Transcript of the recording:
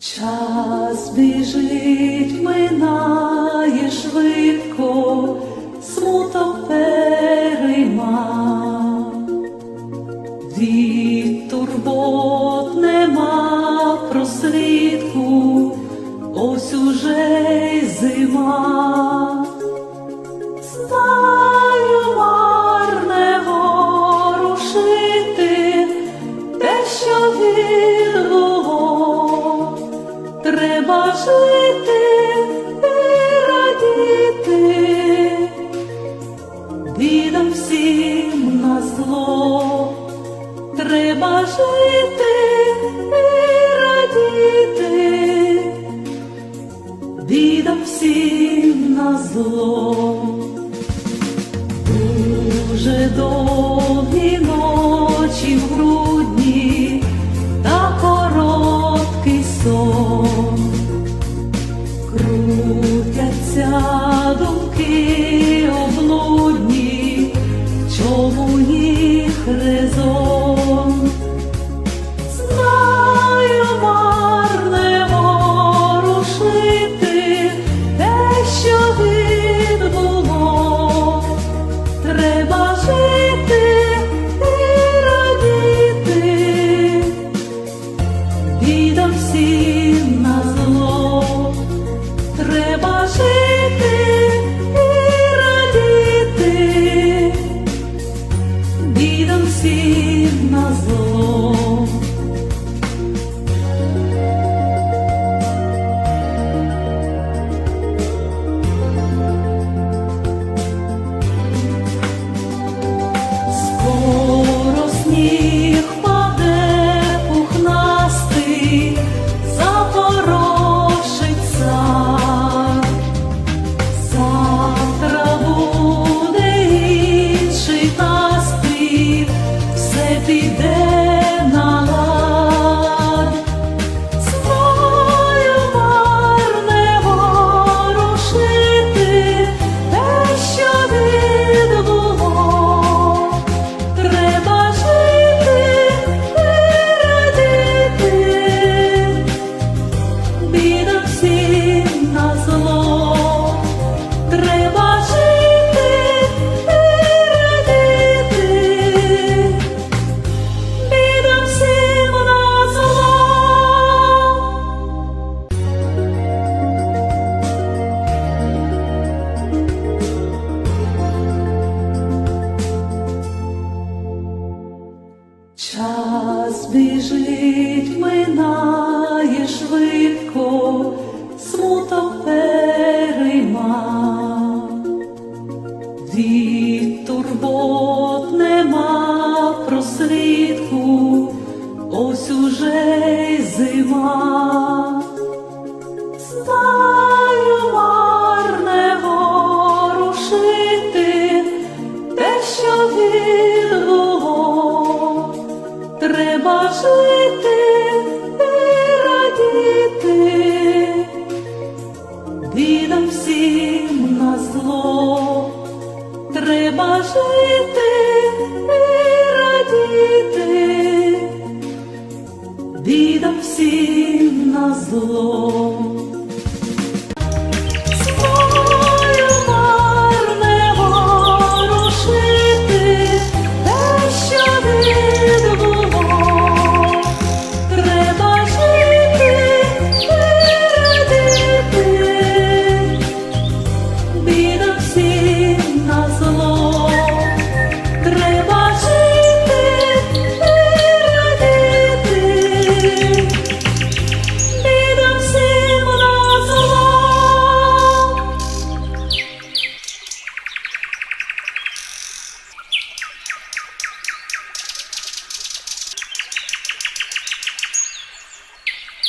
Час біжить, минає швидко, смуток перейма, від турбот нема просвітку, ось уже й зима. Зло. Дуже довгі ночі в грудні та короткий сон. Крутяться думки облудні, чому їх резон? every day. Ось уже й зима. Знаю марного рушити, те, що відбуло, треба жити і радіти, бідам всім на зло, треба жити і зло.